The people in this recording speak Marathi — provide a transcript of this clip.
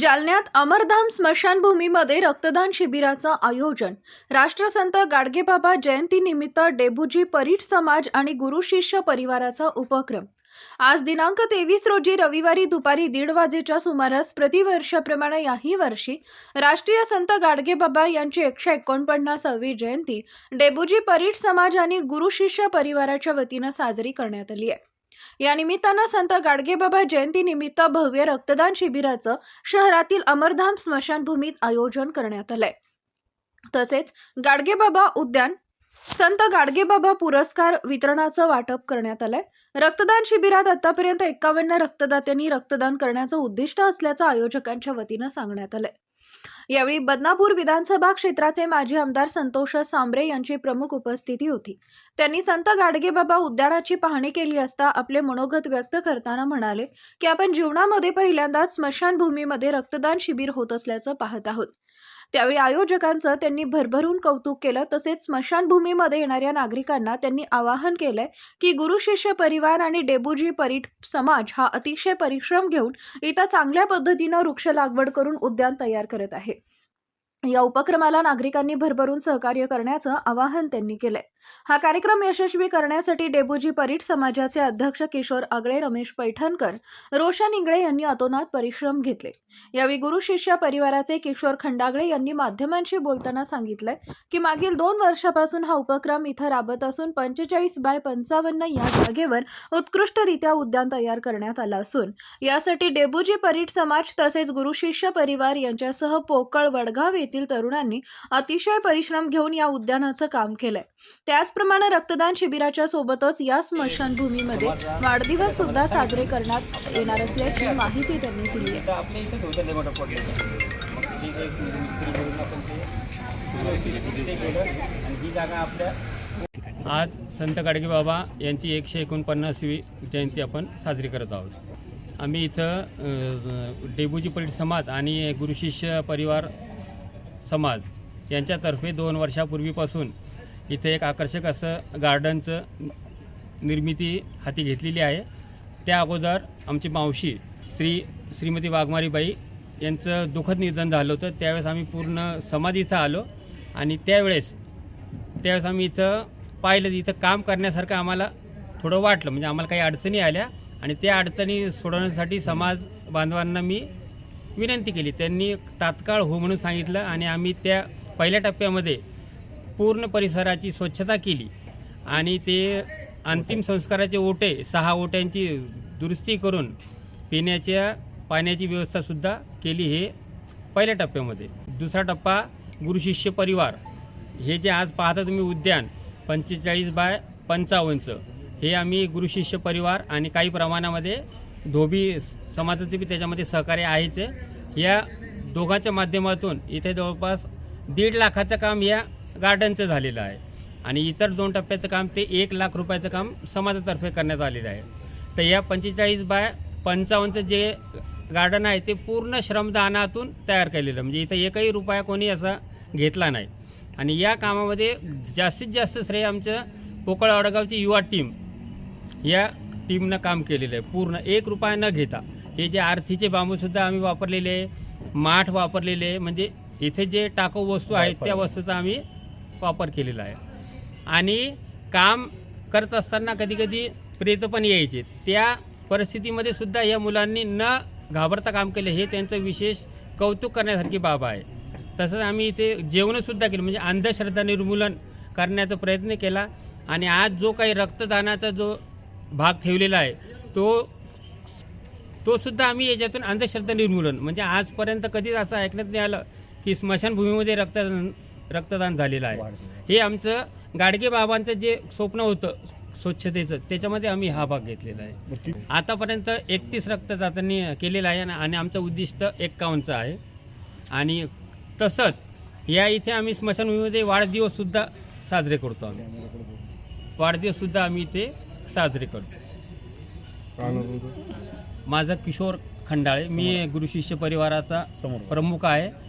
जालन्यात अमरधाम स्मशानभूमीमध्ये रक्तदान शिबिराचं आयोजन. राष्ट्रसंत गाडगेबाबा जयंतीनिमित्त डेबुजी परीट समाज आणि गुरु शिष्य परिवाराचा उपक्रम. आज दिनांक तेवीस रोजी रविवारी दुपारी दीड वाजेच्या सुमारास प्रतिवर्षाप्रमाणे याही वर्षी राष्ट्रीय संत गाडगेबाबा यांची एकशे एकोणपन्नासावी जयंती डेबुजी परीट समाज आणि गुरु शिष्य परिवाराच्या वतीनं साजरी करण्यात आली आहे. या निमित्तानं संत गाडगेबाबा जयंतीनिमित्त भव्य रक्तदान शिबिराचं शहरातील अमरधाम स्मशानभूमीत आयोजन करण्यात आलंय. तसेच गाडगेबाबा उद्यान संत गाडगेबाबा पुरस्कार वितरणाचं वाटप करण्यात आलंय. रक्तदान शिबिरात आतापर्यंत एकावन्न रक्तदात्यांनी रक्तदान करण्याचं उद्दिष्ट असल्याचं आयोजकांच्या वतीनं सांगण्यात आलंय. यावेळी बदनापूर विधानसभा क्षेत्राचे माजी आमदार संतोष सांबरे यांची प्रमुख उपस्थिती होती. त्यांनी संत गाडगेबाबा उद्यानाची पाहणी केली असता आपले मनोगत व्यक्त करताना म्हणाले की आपण जीवनामध्ये पहिल्यांदाच स्मशानभूमीमध्ये रक्तदान शिबिर होत असल्याचं पाहत आहोत. त्यावेळी आयोजकांचं त्यांनी भरभरून कौतुक केलं. तसेच स्मशानभूमीमध्ये येणाऱ्या नागरिकांना त्यांनी आवाहन केलंय की गुरु शिष्य परिवार आणि डेबुजी परीठ समाज हा अतिशय परिश्रम घेऊन इथं चांगल्या पद्धतीनं वृक्ष लागवड करून उद्यान तयार करत आहे. या उपक्रमाला नागरिकांनी भरभरून सहकार्य करण्याचं आवाहन त्यांनी केलंय. हा कार्यक्रम यशस्वी करण्यासाठी डेबुजी परीट समाजाचे अध्यक्ष किशोर आगळे रमेश पैठणकर रोशन इंगळे यांनी अतोनात परिश्रम घेतले. यावेळी गुरु शिष्य परिवाराचे किशोर खंडागळे यांनी माध्यमांशी बोलताना सांगितलंय की मागील दोन वर्षापासून हा उपक्रम इथं राबत असून पंचेचाळीस बाय पंचावन्न या जागेवर उत्कृष्टरित्या उद्यान तयार करण्यात आलं असून यासाठी डेबुजी परीट समाज तसेच गुरु शिष्य परिवार यांच्यासह पोकळ वडगाव येथील तरुणांनी अतिशय परिश्रम घेऊन या उद्यानाचं काम केलंय. त्याचप्रमाणे रक्तदान शिबिराच्या सोबतच या स्मशानभूमीमध्ये वाढदिवस सुद्धा साजरे करण्यात येणार असल्याची माहिती त्यांनी दिली आहे. आज संत गाडगे बाबा यांची एकशे एकोणपन्नासवी जयंती आपण साजरी करत आहोत. आम्ही इथं डेबूजी परीट समाज आणि गुरुशिष्य परिवार समाज यांच्यातर्फे दोन वर्षापूर्वीपासून इथं एक आकर्षक असं गार्डनचं निर्मिती हाती घेतलेली आहे. त्या अगोदर आमची मावशी श्री श्रीमती वाघमारीबाई यांचं दुःखद निधन झालं होतं. त्यावेळेस आम्ही पूर्ण समाज इथं आलो आणि त्यावेळेस त्यावेळेस आम्ही इथं पाहिलं इथं काम करण्यासारखं आम्हाला थोडं वाटलं. म्हणजे आम्हाला काही अडचणी आल्या आणि त्या अडचणी सोडवण्यासाठी समाज बांधवांना मी विनंती केली. त्यांनी तात्काळ हो म्हणून सांगितलं आणि आम्ही त्या पहिल्या टप्प्यामध्ये पूर्ण परिसराची स्वच्छता केली. आणि ते अंतिम संस्काराचे ओटे सहा ओट्यांची दुरुस्ती करून पिण्याच्या पाण्याची व्यवस्थासुद्धा केली हे पहिल्या टप्प्यामध्ये. दुसरा टप्पा गुरुशिष्य परिवार. हे जे आज पाहता तुम्ही उद्यान पंचेचाळीस बाय पंचावन्नचं. हे आम्ही गुरुशिष्य परिवार आणि काही प्रमाणामध्ये धोबी समाजाचे बी त्याच्यामध्ये सहकार्य आहेच. आहे या दोघांच्या माध्यमातून इथे जवळपास दीड लाखाचं काम या गार्डनचं झालेलं आहे. आणि इतर दोन टप्प्याचं काम ते एक लाख रुपयाचं काम समाजातर्फे करण्यात आलेलं आहे. तर या पंचेचाळीस बाय पंचावन्नचं जे गार्डन आहे ते पूर्ण श्रमदानातून तयार केलेलं म्हणजे इथं एकही रुपया कोणी असा घेतला नाही. आणि या कामामध्ये जास्तीत जास्त श्रेय आमचं पोकळ वडगावची युवा टीम या टीमनं काम केलेलं आहे. पूर्ण एक रुपया न घेता. हे जे आरतीचे बांबूसुद्धा आम्ही वापरलेले आहे माठ वापरलेले आहे म्हणजे इथे जे टाकाऊ वस्तू आहेत त्या वस्तूचा आम्ही वापर केलेला आहे. आणि काम करत असताना कधीकधी प्रेत पण यायचे. त्या परिस्थितीमध्ये सुद्धा या मुलांनी न घाबरता काम केलं हे त्यांचं विशेष कौतुक करण्यासारखी बाब आहे. तसंच आम्ही इथे जेवणंसुद्धा केलं म्हणजे अंधश्रद्धा निर्मूलन करण्याचा प्रयत्न केला. आणि आज जो काही रक्तदानाचा जो भाग ठेवलेला आहे. तो तो सुद्धा आम्ही याच्यातून अंधश्रद्धा निर्मूलन म्हणजे आजपर्यंत कधीच असं ऐकण्यात नाही आलं की स्मशानभूमीमध्ये रक्तदान रक्तदान झालेलं आहे. हे आमचं गाडगे बाबांचं जे स्वप्न होतं स्वच्छतेचं त्याच्यामध्ये आम्ही हा भाग घेतलेला आहे. आतापर्यंत एकतीस रक्तदात्यांनी केलेलं आहे आणि आमचं उद्दिष्ट एक्कावन्नचं आहे. आणि तसंच या इथे आम्ही स्मशानभूमीमध्ये वाढदिवससुद्धा साजरे करतो आम्ही. वाढदिवससुद्धा आम्ही इथे साजरे करतो. माझा किशोर खंडाळे. मी गुरुशिष्य परिवाराचा प्रमुख आहे.